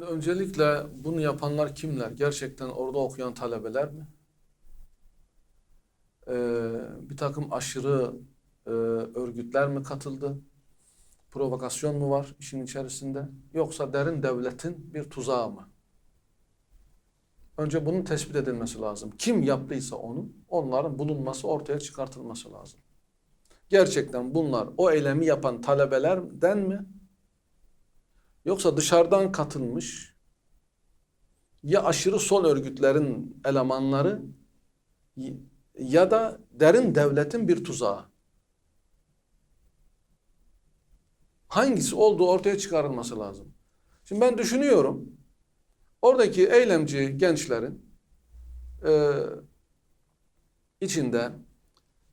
Öncelikle bunu yapanlar kimler? Gerçekten orada okuyan talebeler mi? Ee, bir takım aşırı e, örgütler mi katıldı? Provokasyon mu var işin içerisinde? Yoksa derin devletin bir tuzağı mı? Önce bunun tespit edilmesi lazım. Kim yaptıysa onu, onların bulunması, ortaya çıkartılması lazım. Gerçekten bunlar o eylemi yapan talebelerden mi? Yoksa dışarıdan katılmış ya aşırı sol örgütlerin elemanları ya da derin devletin bir tuzağı. Hangisi olduğu ortaya çıkarılması lazım. Şimdi ben düşünüyorum. Oradaki eylemci gençlerin e, içinde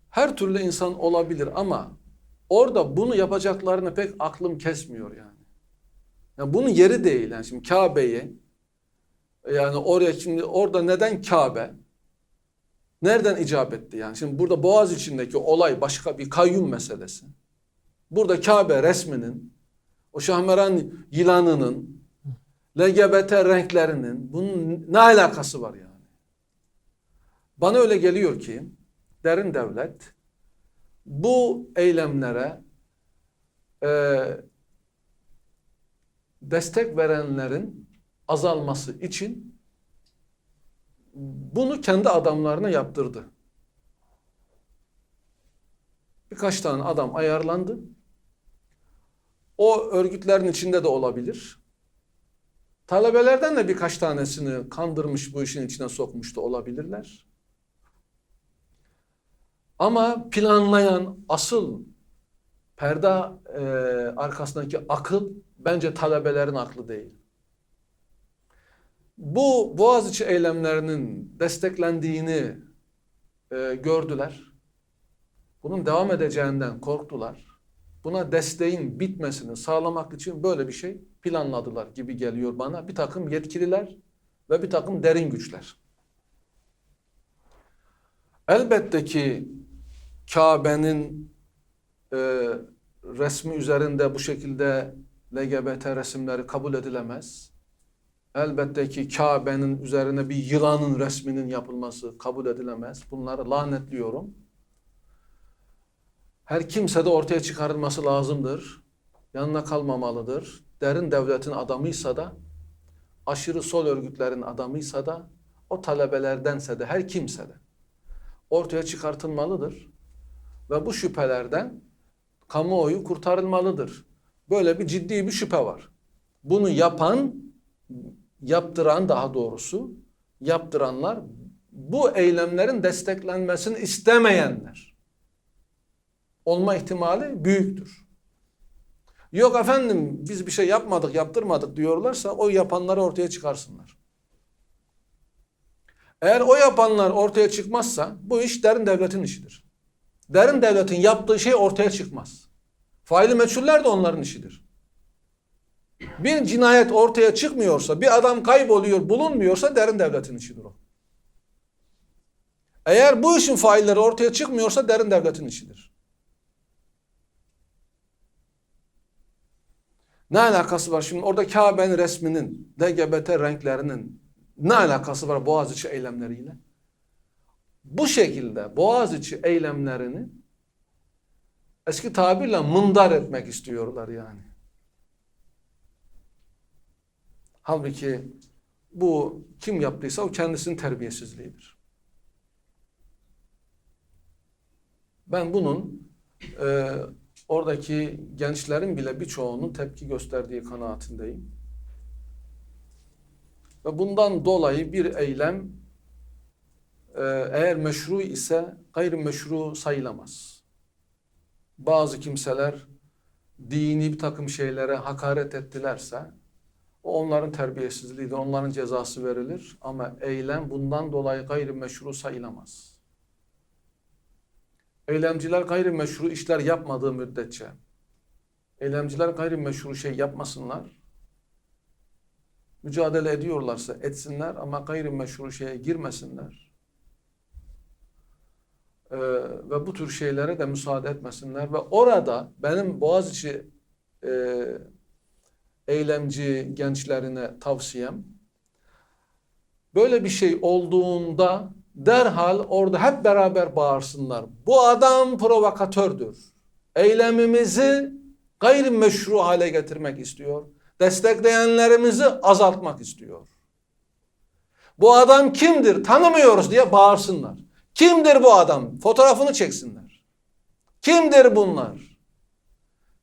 her türlü insan olabilir ama orada bunu yapacaklarını pek aklım kesmiyor yani. Yani bunun yeri değil. Yani şimdi Kabe'yi yani oraya şimdi orada neden Kabe? Nereden icap etti yani? Şimdi burada Boğaz içindeki olay başka bir kayyum meselesi. Burada Kabe resminin, o Şahmeran yılanının, LGBT renklerinin bunun ne alakası var yani? Bana öyle geliyor ki derin devlet bu eylemlere e, destek verenlerin azalması için bunu kendi adamlarına yaptırdı. Birkaç tane adam ayarlandı. O örgütlerin içinde de olabilir. Talebelerden de birkaç tanesini kandırmış bu işin içine sokmuş da olabilirler. Ama planlayan asıl perde e, arkasındaki akıl bence talebelerin aklı değil. Bu Boğaziçi eylemlerinin desteklendiğini e, gördüler. Bunun devam edeceğinden korktular. Buna desteğin bitmesini sağlamak için böyle bir şey planladılar gibi geliyor bana. Bir takım yetkililer ve bir takım derin güçler. Elbette ki Kabe'nin e, resmi üzerinde bu şekilde LGBT resimleri kabul edilemez. Elbette ki Kabe'nin üzerine bir yılanın resminin yapılması kabul edilemez. Bunları lanetliyorum. Her kimse de ortaya çıkarılması lazımdır. Yanına kalmamalıdır. Derin devletin adamıysa da, aşırı sol örgütlerin adamıysa da, o talebelerdense de, her kimse de ortaya çıkartılmalıdır. Ve bu şüphelerden kamuoyu kurtarılmalıdır. Böyle bir ciddi bir şüphe var. Bunu yapan, yaptıran daha doğrusu, yaptıranlar bu eylemlerin desteklenmesini istemeyenler. Olma ihtimali büyüktür. Yok efendim biz bir şey yapmadık, yaptırmadık diyorlarsa o yapanları ortaya çıkarsınlar. Eğer o yapanlar ortaya çıkmazsa bu iş derin devletin işidir. Derin devletin yaptığı şey ortaya çıkmaz. Faili meçhuller de onların işidir. Bir cinayet ortaya çıkmıyorsa, bir adam kayboluyor, bulunmuyorsa derin devletin işidir o. Eğer bu işin failleri ortaya çıkmıyorsa derin devletin işidir. Ne alakası var şimdi orada Kabe'nin resminin, LGBT renklerinin ne alakası var Boğaziçi eylemleriyle? Bu şekilde Boğaziçi eylemlerini eski tabirle mındar etmek istiyorlar yani. Halbuki bu kim yaptıysa o kendisinin terbiyesizliğidir. Ben bunun e, oradaki gençlerin bile birçoğunun tepki gösterdiği kanaatindeyim. Ve bundan dolayı bir eylem eğer meşru ise gayrimeşru sayılamaz. Bazı kimseler dini bir takım şeylere hakaret ettilerse o onların terbiyesizliğidir, onların cezası verilir ama eylem bundan dolayı gayrimeşru sayılamaz. Eylemciler gayrimeşru işler yapmadığı müddetçe, eylemciler gayrimeşru şey yapmasınlar, mücadele ediyorlarsa etsinler ama gayrimeşru şeye girmesinler. Ee, ve bu tür şeylere de müsaade etmesinler ve orada benim Boğaziçi e, eylemci gençlerine tavsiyem. Böyle bir şey olduğunda derhal orada hep beraber bağırsınlar. Bu adam provokatördür. Eylemimizi gayrimeşru hale getirmek istiyor. Destekleyenlerimizi azaltmak istiyor. Bu adam kimdir? Tanımıyoruz diye bağırsınlar. Kimdir bu adam? Fotoğrafını çeksinler. Kimdir bunlar?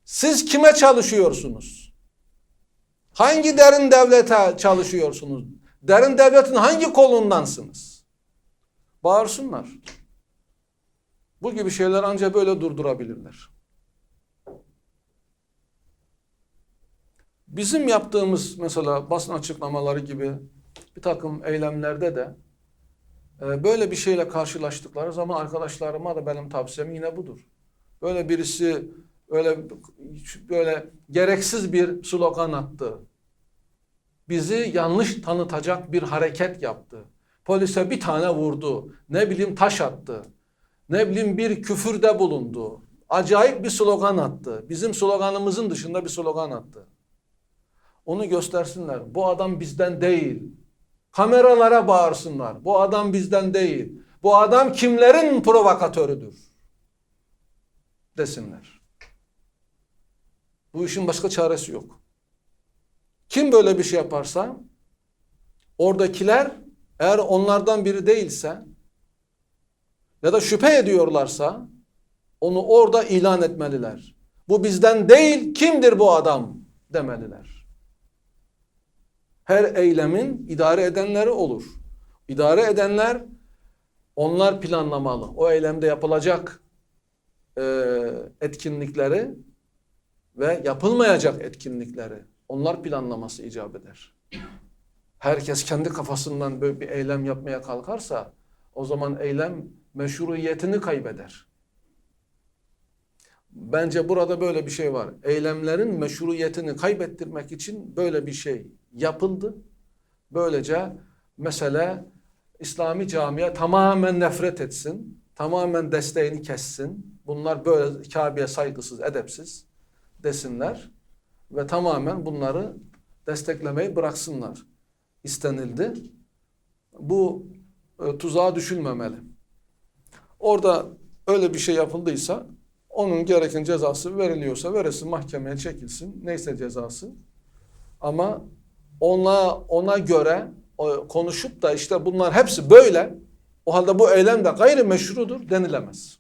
Siz kime çalışıyorsunuz? Hangi derin devlete çalışıyorsunuz? Derin devletin hangi kolundansınız? Bağırsınlar. Bu gibi şeyler ancak böyle durdurabilirler. Bizim yaptığımız mesela basın açıklamaları gibi bir takım eylemlerde de böyle bir şeyle karşılaştıkları zaman arkadaşlarıma da benim tavsiyem yine budur. Böyle birisi öyle böyle gereksiz bir slogan attı. Bizi yanlış tanıtacak bir hareket yaptı. Polise bir tane vurdu. Ne bileyim taş attı. Ne bileyim bir küfürde bulundu. Acayip bir slogan attı. Bizim sloganımızın dışında bir slogan attı. Onu göstersinler. Bu adam bizden değil. Kameralara bağırsınlar. Bu adam bizden değil. Bu adam kimlerin provokatörüdür? Desinler. Bu işin başka çaresi yok. Kim böyle bir şey yaparsa oradakiler eğer onlardan biri değilse ya da şüphe ediyorlarsa onu orada ilan etmeliler. Bu bizden değil, kimdir bu adam demeliler. Her eylemin idare edenleri olur. İdare edenler onlar planlamalı. O eylemde yapılacak e, etkinlikleri ve yapılmayacak etkinlikleri onlar planlaması icap eder. Herkes kendi kafasından böyle bir eylem yapmaya kalkarsa o zaman eylem meşruiyetini kaybeder. Bence burada böyle bir şey var. Eylemlerin meşruiyetini kaybettirmek için böyle bir şey yapıldı. Böylece mesele İslami camiye tamamen nefret etsin, tamamen desteğini kessin. Bunlar böyle Kabe'ye saygısız, edepsiz desinler ve tamamen bunları desteklemeyi bıraksınlar istenildi. Bu e, tuzağa düşülmemeli. Orada öyle bir şey yapıldıysa onun gereken cezası veriliyorsa verilsin mahkemeye çekilsin. Neyse cezası. Ama ona ona göre konuşup da işte bunlar hepsi böyle o halde bu eylem de gayrimeşrudur denilemez.